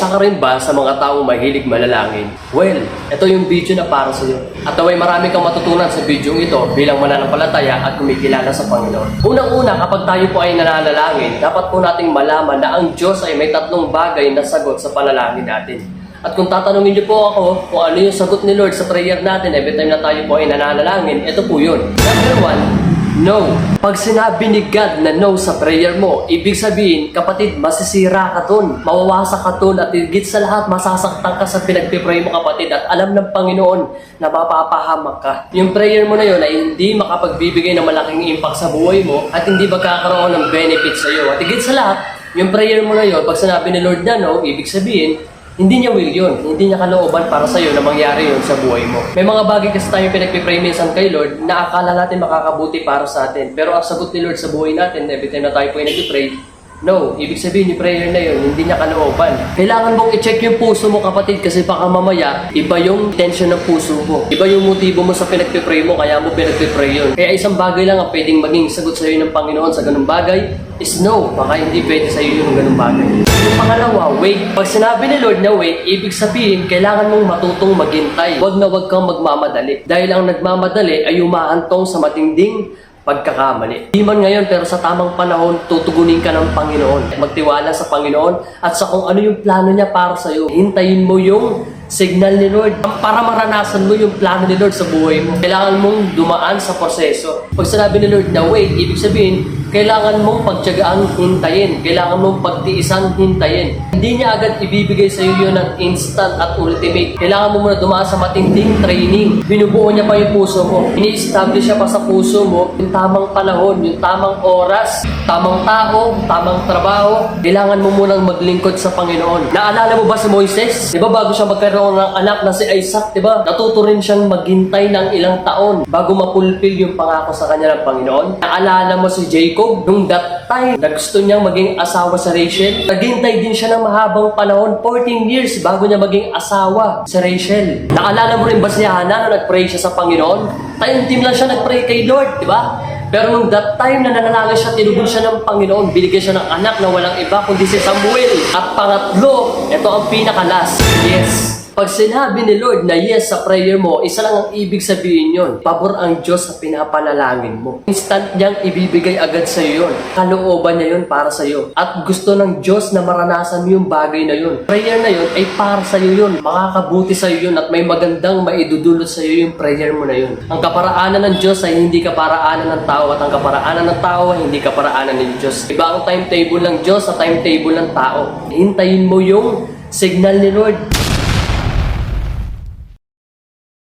Isa ka rin ba sa mga taong mahilig manalangin? Well, ito yung video na para sa iyo. At naway marami kang matutunan sa video ito bilang mananampalataya at kumikilala sa Panginoon. Unang-una, kapag tayo po ay nananalangin, dapat po nating malaman na ang Diyos ay may tatlong bagay na sagot sa panalangin natin. At kung tatanungin niyo po ako kung ano yung sagot ni Lord sa prayer natin every time na tayo po ay nananalangin, ito po yun. Number one, no. Pag sinabi ni God na no sa prayer mo, ibig sabihin, kapatid, masisira ka dun. Mawawasak ka dun at higit sa lahat, masasaktan ka sa pinagpipray mo kapatid at alam ng Panginoon na mapapahamak ka. Yung prayer mo na yun ay hindi makapagbibigay ng malaking impact sa buhay mo at hindi magkakaroon ng benefit sa iyo. At higit sa lahat, yung prayer mo na yun, pag sinabi ni Lord na no, ibig sabihin, hindi niya will yun. Hindi niya kalooban para sa iyo na mangyari yun sa buhay mo. May mga bagay kasi tayo pinagpipray minsan kay Lord na akala natin makakabuti para sa atin. Pero ang sagot ni Lord sa buhay natin, every time na tayo po ay No, ibig sabihin yung prayer na yun, hindi niya kalooban. Kailangan mong i-check yung puso mo kapatid kasi baka mamaya, iba yung tension ng puso mo. Iba yung motibo mo sa pinagpipray mo, kaya mo pinagpipray yun. Kaya isang bagay lang ang pwedeng maging sagot sa iyo ng Panginoon sa ganung bagay is no. Baka hindi pwede sa iyo yung ganung bagay. Yung pangalawa, wait. Pag sinabi ni Lord na wait, ibig sabihin, kailangan mong matutong maghintay. Huwag na huwag kang magmamadali. Dahil ang nagmamadali ay umahantong sa matinding pagkakamali. Di man ngayon pero sa tamang panahon, tutugunin ka ng Panginoon. Magtiwala sa Panginoon at sa kung ano yung plano niya para sa iyo. Hintayin mo yung signal ni Lord para maranasan mo yung plano ni Lord sa buhay mo. Kailangan mong dumaan sa proseso. Pag sinabi ni Lord na wait, ibig sabihin, kailangan mong pagtyagaan hintayin. Kailangan mong pagtiisan hintayin. Hindi niya agad ibibigay sa iyo yun ng instant at ultimate. Kailangan mo muna dumaan sa matinding training. Binubuo niya pa yung puso mo. Ini-establish niya pa sa puso mo yung tamang panahon, yung tamang oras, tamang tao, tamang trabaho. Kailangan mo munang maglingkod sa Panginoon. Naalala mo ba si Moises? Di ba bago siya magkaroon ng anak na si Isaac, di ba? Natuto rin siyang maghintay ng ilang taon bago mapulpil yung pangako sa kanya ng Panginoon. Naalala mo si Jacob nung that time na gusto niyang maging asawa sa Rachel? Naghintay din siya ng mahabang panahon, 14 years bago niya maging asawa sa Rachel. Naalala mo rin ba si Hannah na nag-pray siya sa Panginoon? Time-team lang siya nag-pray kay Lord, di ba? Pero nung that time na nanalangin siya, tinugon siya ng Panginoon, binigyan siya ng anak na walang iba kundi si Samuel. At pangatlo, ito ang pinakalas, yes. Pag sinabi ni Lord na yes sa prayer mo, isa lang ang ibig sabihin yon. Pabor ang Diyos sa pinapanalangin mo. Instant niyang ibibigay agad sa iyo yun. Kalooban niya yun para sa iyo. At gusto ng Diyos na maranasan mo yung bagay na yun. Prayer na yun ay para sa iyo yun. Makakabuti sa iyo yun at may magandang maidudulot sa iyo yung prayer mo na yun. Ang kaparaanan ng Diyos ay hindi kaparaanan ng tao at ang kaparaanan ng tao ay hindi kaparaanan ng Diyos. Iba ang timetable ng Diyos sa timetable ng tao. Hintayin mo yung signal ni Lord.